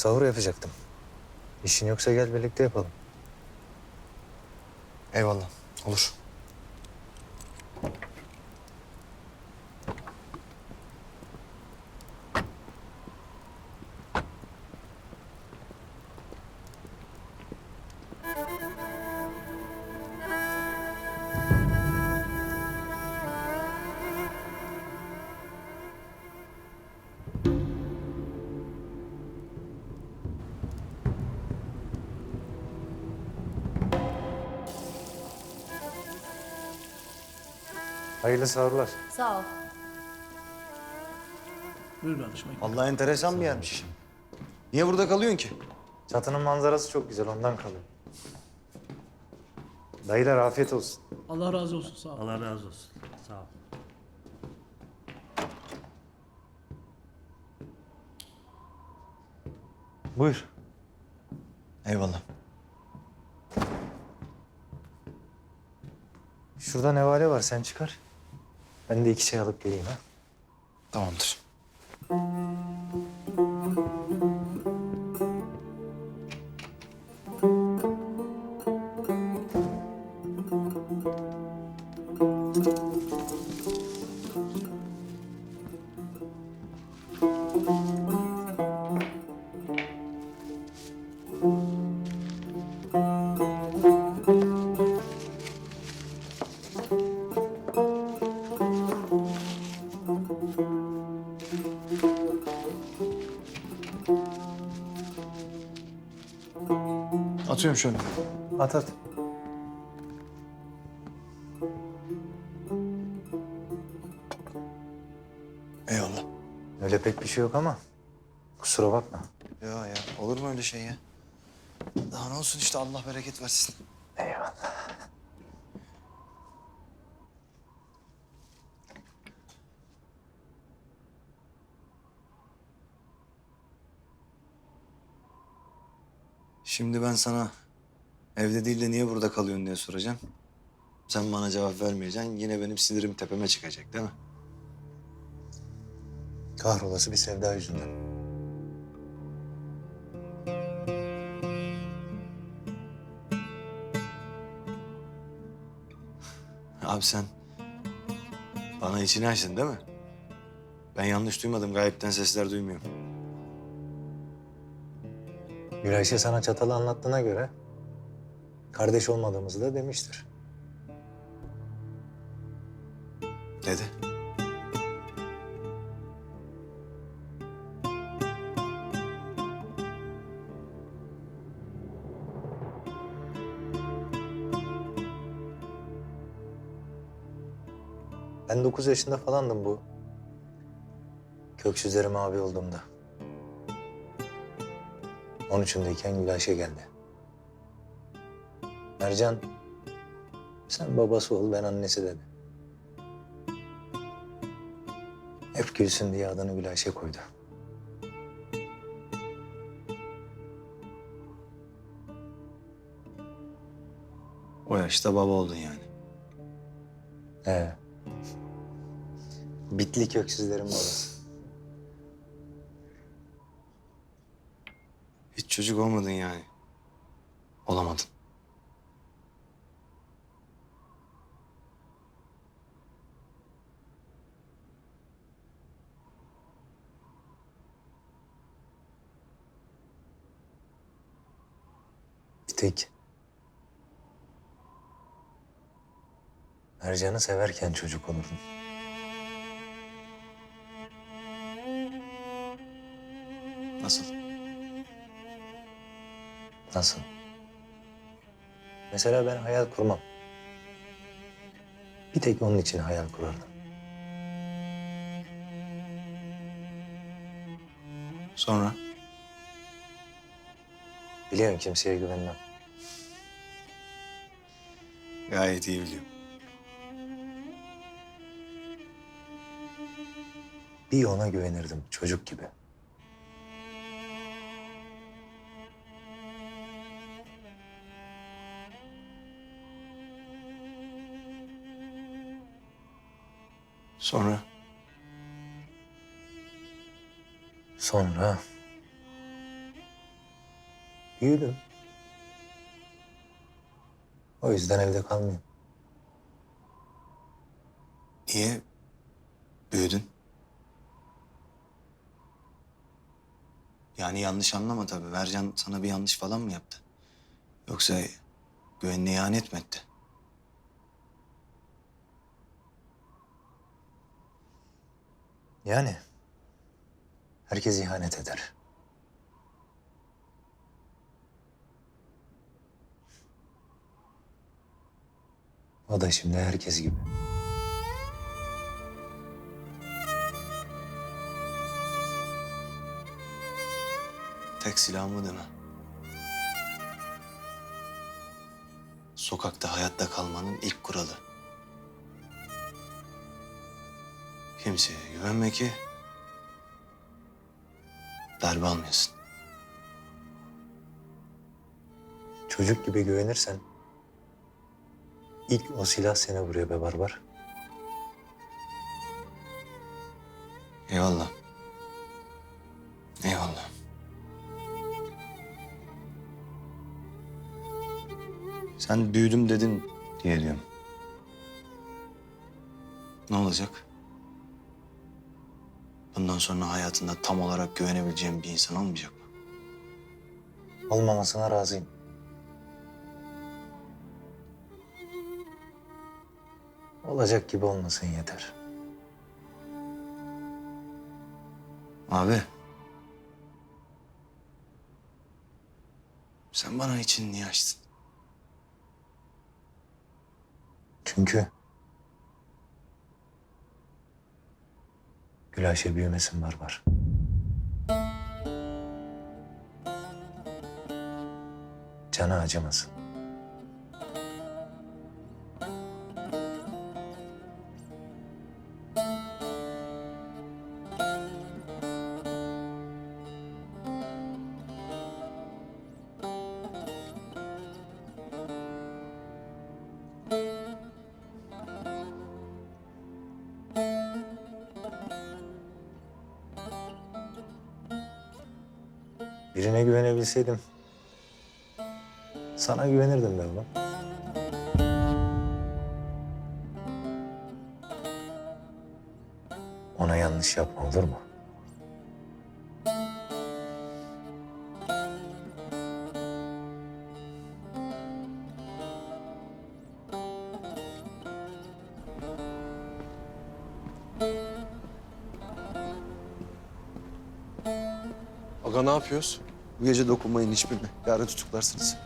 Sahur yapacaktım. İşin yoksa gel birlikte yapalım. Eyvallah. Olur. Hayırlı sahurlar. Sağ ol. Buyur danışma. Allah enteresan bir yermiş. Niye burada kalıyorsun ki? Çatının manzarası çok güzel ondan kalıyor. Dayılar afiyet olsun. Allah razı olsun sağ ol. Allah razı olsun. Sağ ol. Buyur. Eyvallah. Şurada nevale var sen çıkar. Ben de iki çay alıp geleyim ha. Tamamdır. Atıyorum şöyle. At at. Eyvallah. Öyle pek bir şey yok ama kusura bakma. Ya ya olur mu öyle şey ya? Daha ne olsun işte Allah bereket versin. Eyvallah. Şimdi ben sana evde değil de niye burada kalıyorsun diye soracağım. Sen bana cevap vermeyeceksin. Yine benim sinirim tepeme çıkacak değil mi? Kahrolası bir sevda yüzünden. Abi sen bana içini açtın değil mi? Ben yanlış duymadım. Gayipten sesler duymuyorum. Gülayşe sana çatalı anlattığına göre kardeş olmadığımızı da demiştir. Dedi. Ben 9 yaşında falandım bu. Köksüzlerim abi olduğumda. 13'ündeyken Gülayşe geldi. Mercan, sen babası ol ben annesi dedi. Hep gülsün diye adını Gülayşe koydu. O yaşta baba oldun yani. He. Bitli köksüzlerin babası. Çocuk olmadın yani. Olamadın. Bir tek Mercan'ı severken çocuk olurdum. Nasıl? Nasıl? Mesela ben hayal kurmam. Bir tek onun için hayal kurardım. Sonra? Biliyorum kimseye güvenmem. Gayet iyi biliyorum. Bir ona güvenirdim çocuk gibi. Sonra? Sonra Büyüdüm. O yüzden evde kalmıyorum. Niye büyüdün? Yani yanlış anlama tabii. Vercan sana bir yanlış falan mı yaptı? Yoksa güvenine ihanet mi etti? Yani herkes ihanet eder. O da şimdi herkes gibi. Tek silahım bu değil mi? Sokakta hayatta kalmanın ilk kuralı. Kimseye güvenme ki darbe almayasın. Çocuk gibi güvenirsen ilk o silah seni vuruyor be barbar. Eyvallah. Eyvallah. Sen büyüdüm dedin diye diyorum. Ne olacak? Bundan sonra hayatında tam olarak güvenebileceğim bir insan olmayacak mı? Olmamasına razıyım. Olacak gibi olmasın yeter. Abi. Sen bana için niye açtın? Çünkü Gülayşe büyümesin barbar. Canı acımasın. Birine güvenebilseydim sana güvenirdim be oğlum. Ona yanlış yapma olur mu? Aga ne yapıyoruz? Bu gece dokunmayın hiçbirine. Yarın tutuklarsınız.